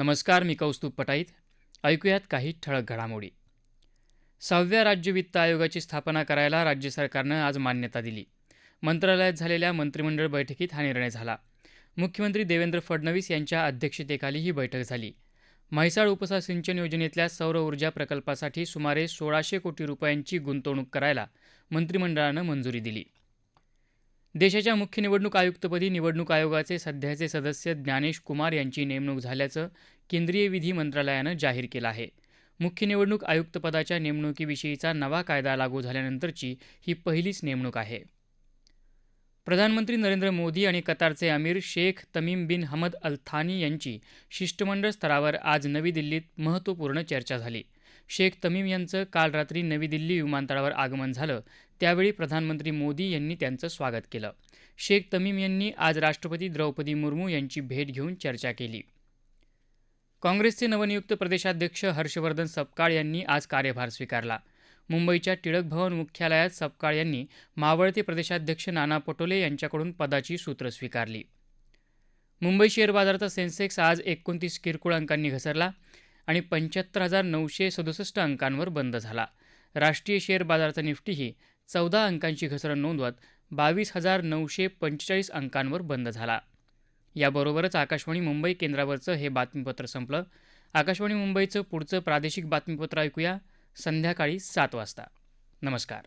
नमस्कार मी कौस्तुभ पटाईत. ऐकूयात काही ठळक घडामोडी. सहाव्या राज्य वित्त आयोगाची स्थापना करायला राज्य सरकारनं आज मान्यता दिली. मंत्रालयात झालेल्या मंत्रिमंडळ बैठकीत हा निर्णय झाला. मुख्यमंत्री देवेंद्र फडणवीस यांच्या अध्यक्षतेखाली ही बैठक झाली. म्हैसाळ उपसा सिंचन योजनेतल्या सौर ऊर्जा प्रकल्पासाठी सुमारे सोळाशे कोटी रुपयांची गुंतवणूक करायला मंत्रिमंडळानं मंजुरी दिली. देशाच्या मुख्य निवडणूक आयुक्तपदी निवडणूक आयोगाचे सध्याचे सदस्य ज्ञानेश कुमार यांची नेमणूक झाल्याचं केंद्रीय विधी मंत्रालयानं जाहीर केलं आहे. मुख्य निवडणूक आयुक्तपदाच्या नेमणुकीविषयीचा नवा कायदा लागू झाल्यानंतरची ही पहिलीच नेमणूक आहे. प्रधानमंत्री नरेंद्र मोदी आणि कतारचे अमीर शेख तमीम बिन हमद अल थानी यांची शिष्टमंडळ स्तरावर आज नवी दिल्लीत महत्त्वपूर्ण चर्चा झाली. शेख तमीम यांचं काल रात्री नवी दिल्ली विमानतळावर आगमन झालं. त्यावेळी प्रधानमंत्री मोदी यांनी त्यांचं स्वागत केलं. शेख तमीम यांनी आज राष्ट्रपती द्रौपदी मुर्मू यांची भेट घेऊन चर्चा केली. काँग्रेसचे नवनियुक्त प्रदेशाध्यक्ष हर्षवर्धन सपकाळ यांनी आज कार्यभार स्वीकारला. मुंबईच्या टिळक भवन मुख्यालयात सपकाळ यांनी मावळते प्रदेशाध्यक्ष नाना पटोले यांच्याकडून पदाची सूत्र स्वीकारली. मुंबई शेअर बाजाराचा सेन्सेक्स आज एकोणतीस किरकोळ अंकांनी घसरला. आणि पंच्याहत्तर हजार नऊशे सदुसष्ट अंकांवर बंद झाला. राष्ट्रीय शेअर बाजाराचा निफ्टीही चौदा अंकांची घसरण नोंदवत बावीस हजार नऊशे पंचेचाळीस अंकांवर बंद झाला. याबरोबरच आकाशवाणी मुंबई केंद्रावरचं हे बातमीपत्र संपलं. आकाशवाणी मुंबईचं पुढचं प्रादेशिक बातमीपत्र ऐकूया. संध्याकाळी सात वाजता. नमस्कार.